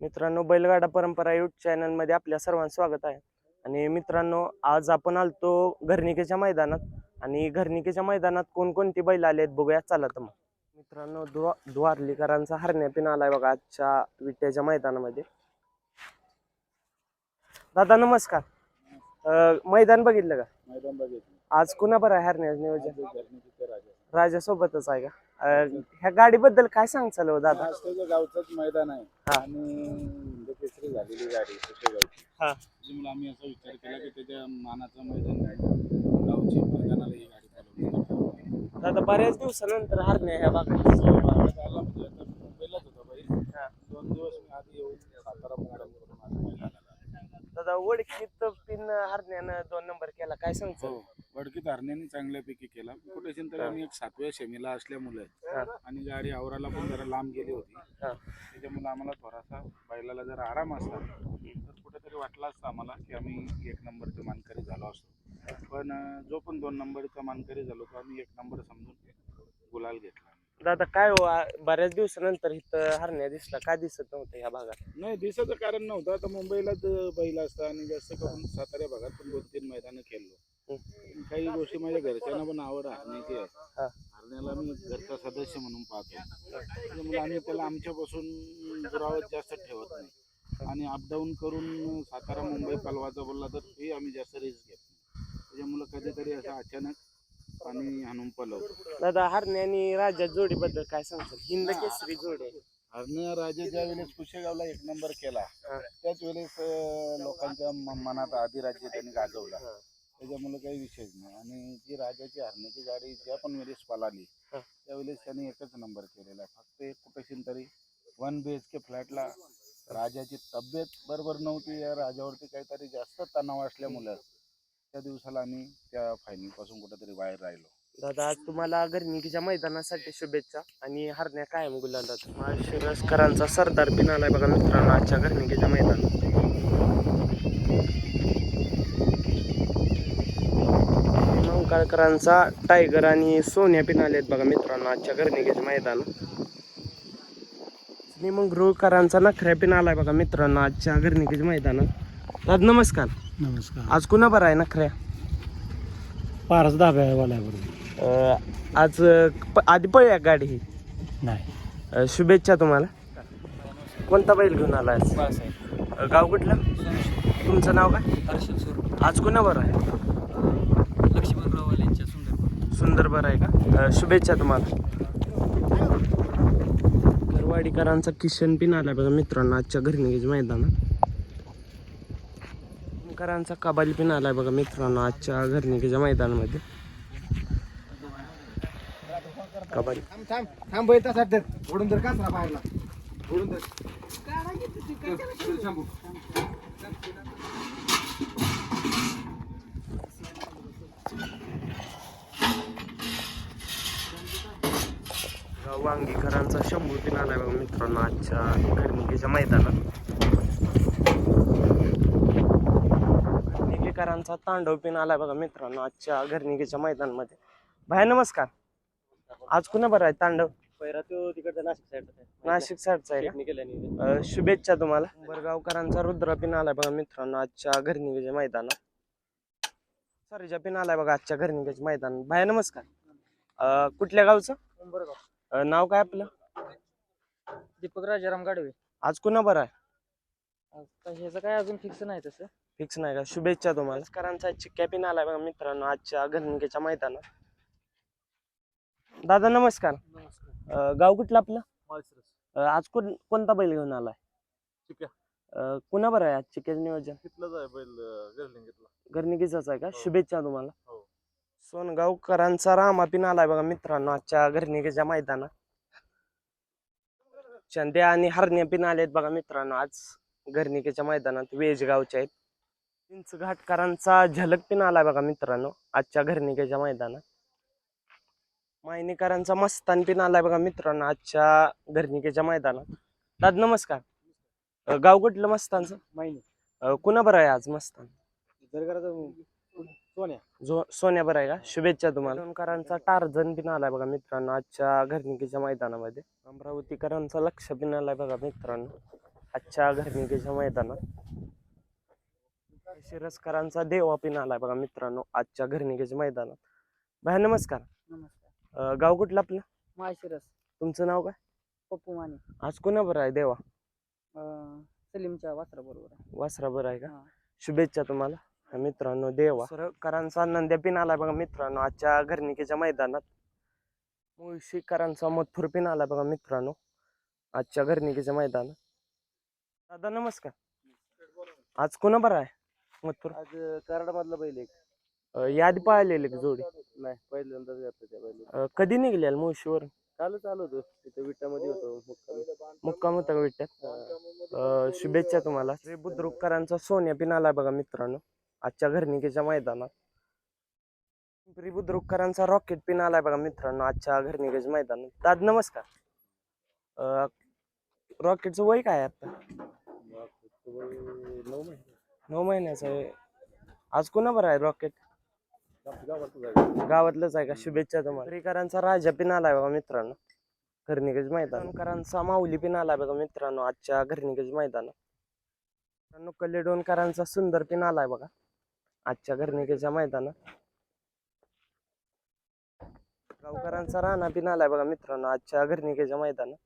मित्रांनो बैलगाडा परंपरा युट्यूब चॅनलमध्ये आपल्या सर्वांचं स्वागत आहे. आणि मित्रांनो आज आपण आलतो घरनिकेच्या मैदानात. आणि घरनिकेच्या मैदानात कोणकोणती बैल आले आहेत बघूया. चला तर मग. मित्रांनो द्वा द्वारलीकरांचा हरण्या पिन आलाय बघा आजच्या विट्याच्या मैदानामध्ये. दादा नमस्कार. अं, मैदान बघितलं का? मैदान बघितलं. आज कुणा बरं आहे हरण्याचं नियोजन? राजासोबतच आहे का? अं, ह्या गाडीबद्दल काय सांगचाल हो दादा? आज त्याचं गावचंच मैदान आहे. हा. आणि हिंद केसरी झालेली गाडी गावची हा. त्याच्यामुळे आम्ही असा विचार केला की त्याच्या मानाचं मैदान आहे गावची मैदानाला ही गाडी चालवली. दादा बऱ्याच दिवसानंतर हरण्या ह्या भागात म्हणजे आता मुंबईलाच होता हा. दोन दिवस मी आधी येऊन सातारा मुक्काम करून आज मैदानाला. दादा ओळखीत पिन हरण्यानं दोन नंबर केला. काय सांगतो हो. वडकी धारण्याने चांगल्यापैकी केला. कुठे तरी आम्ही एक सातव्या शेमीला असल्यामुळे. आणि गाडी आवराला पण जरा लांब गेली होती. त्याच्यामुळे आम्हाला थोडासा बैलाला जरा आराम असता तर कुठेतरी वाटलं असतं आम्हाला की आम्ही एक नंबरचे मानकरी झालो असतो. पण जो पण दोन नंबरचा मानकरी झालो तो आम्ही एक नंबर समजून गुलाल घेतला. दादा काय हो बऱ्याच दिवसानंतर इथं हरण्या दिसला. काय दिसत नव्हतं ह्या भागात? नाही दिसाचं कारण नव्हतं. आता मुंबईलाच बैल असतं आणि जास्त करून साताऱ्या भागात पण दोन तीन मैदानं खेळलो. काही गोष्टी माझ्या घरच्यांना पण आवड हरण्याची. आहे. हरण्याला मी घरचा सदस्य म्हणून पाहतो. त्याच्यामुळे आम्ही त्याला आमच्यापासून दुरावत जास्त ठेवत नाही. आणि अपडाऊन करून सातारा मुंबई पलवाचा बोलला तर ते आम्ही जास्त रिस्क घेत नाही. त्याच्यामुळे कधीतरी असं अचानक आणि हाणून पलवतो. दादा हरण्या आणि राजा जोडीबद्दल काय सांगतो हिंद केसरी जोडी. आहे. हरण्या राजा ज्या वेळेस कुशेगावला एक नंबर केला. त्याच वेळेस लोकांच्या मनात अधिराज्य त्यांनी गाजवला. त्याच्यामुळे काही विषयच नाही. आणि जी राजाची हरण्याची गाडी ज्या पण वेळेस पळाली. त्यावेळेस त्यांनी एकच नंबर केलेला आहे. फक्त एक कुठेशीन तरी वन बी एच के फ्लॅटला राजाची तब्येत बरोबर नव्हती. या राजावरती काहीतरी जास्त तणाव असल्यामुळं त्या दिवसाला आम्ही त्या फायनलपासून कुठेतरी बाहेर राहिलो. दादा आज तुम्हाला गर्निकीच्या मैदानासाठी शुभेच्छा आणि हरण्या कायम गुलालात. शिरसकरांचा सरदार पिन आलाय बघा मित्रांनो आजच्या गर्निकीच्या मैदानात. मंकाळकरांचा टायगर आणि सोन्या पिन आलेत बघा मित्रांनो आजच्या गर्निकीच्या मैदानात आणि मग रोळकरांचा नखऱ्या पिन आलाय बघा मित्रांनो आजच्या गर्निकीच्या मैदानात दादा नमस्कार. नमस्कार. आज कुणा बरं आहे नखऱ्या? बरोबर अं, आज अं, प- आधी पळूया गाडी? ही नाही. अं, शुभेच्छा तुम्हाला. कोणता बैल घेऊन आला अं, गाव कुठलं? तुमचं नाव काय? आज कुणा बरं आहे? सुंदर बरं आहे का? शुभेच्छा तुम्हाला. घरवाडीकरांचा किशन पिन आला बघा मित्रांनो आजच्या घरनिकीच्या मैदानात. करांचा कबाली पिन आलाय बघा मित्रांनो आजच्या घरनिकीच्या मैदानामध्ये. कबाली. थांब थांब थांब बैल तसा ओढून तर काचरा बाहेरला? ओढून तर वांगीकरांचा शंभू पिन आलाय बघा मित्रांनो आजच्या घरनिकीच्या मैदानात. निकेकरांचा तांडव पिन आलाय बघा मित्रांनो आजच्या घरनिकीच्या मैदानामध्ये. भाई नमस्कार. आज कुणा बरं आहे तांडव? तो तिकडचा नाशिक साईडचा नाशिक साईडचा आहे शुभेच्छा तुम्हाला. बरगावकरांचा रुद्र पिन आलाय बघा मित्रांनो आजच्या घरनिकेच्या मैदानात. सरीच्या पिन आलाय बघा आजच्या घरनिकेच्या मैदानात. भाई नमस्कार. कुठल्या गावचं? अं, नाव काय आपलं? दीपक राजाराम गाडवे. आज कुणा बरं आहे? आता ह्याचं काय अजून फिक्स नाही तसं. फिक्स नाही का? शुभेच्छा तुम्हाला. करांचा चिक्क्या पिन आलाय बघा मित्रांनो आजच्या घरनिकेच्या मैदानात. दादा नमस्कार. अं, गाव कुठलं आपलं? अं, आज कोण कोणता बैल घेऊन आलाय. अं, कुणा बरं आहे आज चिक्क्याचं नियोजन? तिथलंच आहे बैल गरलिंगीतला घरनिकीचाच आहे का? हो. शुभेच्छा तुम्हाला. हो. सोनगावकरांचा रामा पिन आलाय बघा मित्रांनो आजच्या घरनिकीच्या मैदानात. चंद्या आणि हरण्या पिन आलेत बघा मित्रांनो आज घरनिकेच्या मैदानात वेज गावचे आहेत. चिंच घाटकरांचा झलक पिन आलाय बघा मित्रांनो आजच्या घरनिकेच्या मैदानात. मायनीकरांचा मस्तान पिन आलाय बघा मित्रांनो आजच्या घरनिकेच्या मैदानात. दाद नमस्कार. गाव कुठलं मस्तानचं? माहिती कुणा बरं आहे आज मस्तान? सोन्या. जो सोन्या बरं आहे का? शुभेच्छा तुम्हाला. दोनकरांचा टार्झन पिन आलाय बघा मित्रांनो आजच्या घरनिकीच्या मैदानामध्ये. अमरावतीकरांचा लक्ष पिन आलाय बघा मित्रांनो आजच्या घरनिकेच्या मैदानात. शिरस्करांचा देवा पिन आलाय बघा मित्रांनो आजच्या घरनिकेच्या मैदानात. भया नमस्कार. नमस्कार. अं, गाव कुठलं आपलं? माळशिरस. तुमचं नाव काय? पप्पू माने आज कोणा बरं आहे देवा? अं, सलीमच्या वासरा बरोबर आहे. वासरा बरं आहे का? हा. शुभेच्छा तुम्हाला. मित्रांनो देवा. सरकरांचा नंद्या पिन आलाय बघा मित्रांनो आजच्या घरनिकेच्या मैदानात. मुळशीकरांचा मथुर पिन आलाय बघा मित्रांनो आजच्या घरनिकेच्या मैदानात. दादा नमस्कार. आज कोणा बरं आहे मथुर? आज कराड मधला बैल यादी पाहिलेली जोडी? नाही पहिल्यांदाच घातलं त्या बैल कधी निघलेल मुळशीवर कालच आलो होतो तिथे विटामध्ये होतो मुक्कामी. मुक्काम होता का विट्यात? शुभेच्छा तुम्हाला. श्री बुद्रुककरांचा सोन्या पिन आलाय बघा मित्रांनो. आजच्या घरनिकेच्या मैदानात. पिंपरी बुद्रुककरांचा रॉकेट पिन आलाय बघा मित्रांनो आजच्या घरनिकेच्या मैदानात. दाद नमस्कार. अं, रॉकेटचं वय काय आहे आता? नऊ महिन्याचं आहे. आज कुणा बरं आहे रॉकेट गावातलंच आहे का? शुभेच्छा तुम्हाला. श्रीकरांचा राजा पिन आलाय बघा मित्रांनो घरनिकेच मैदान माऊली पिन आलाय बघा मित्रांनो आजच्या घरनिकेच मैदानात. मित्रांनो कल्लेडोनकरांचा सुंदर पिन आलाय बघा. आजच्या घरनिकेच्या मैदानात. गावकरांचा राणा पिन आलाय बघा मित्रांनो आजच्या घरनिकेच्या मैदानात.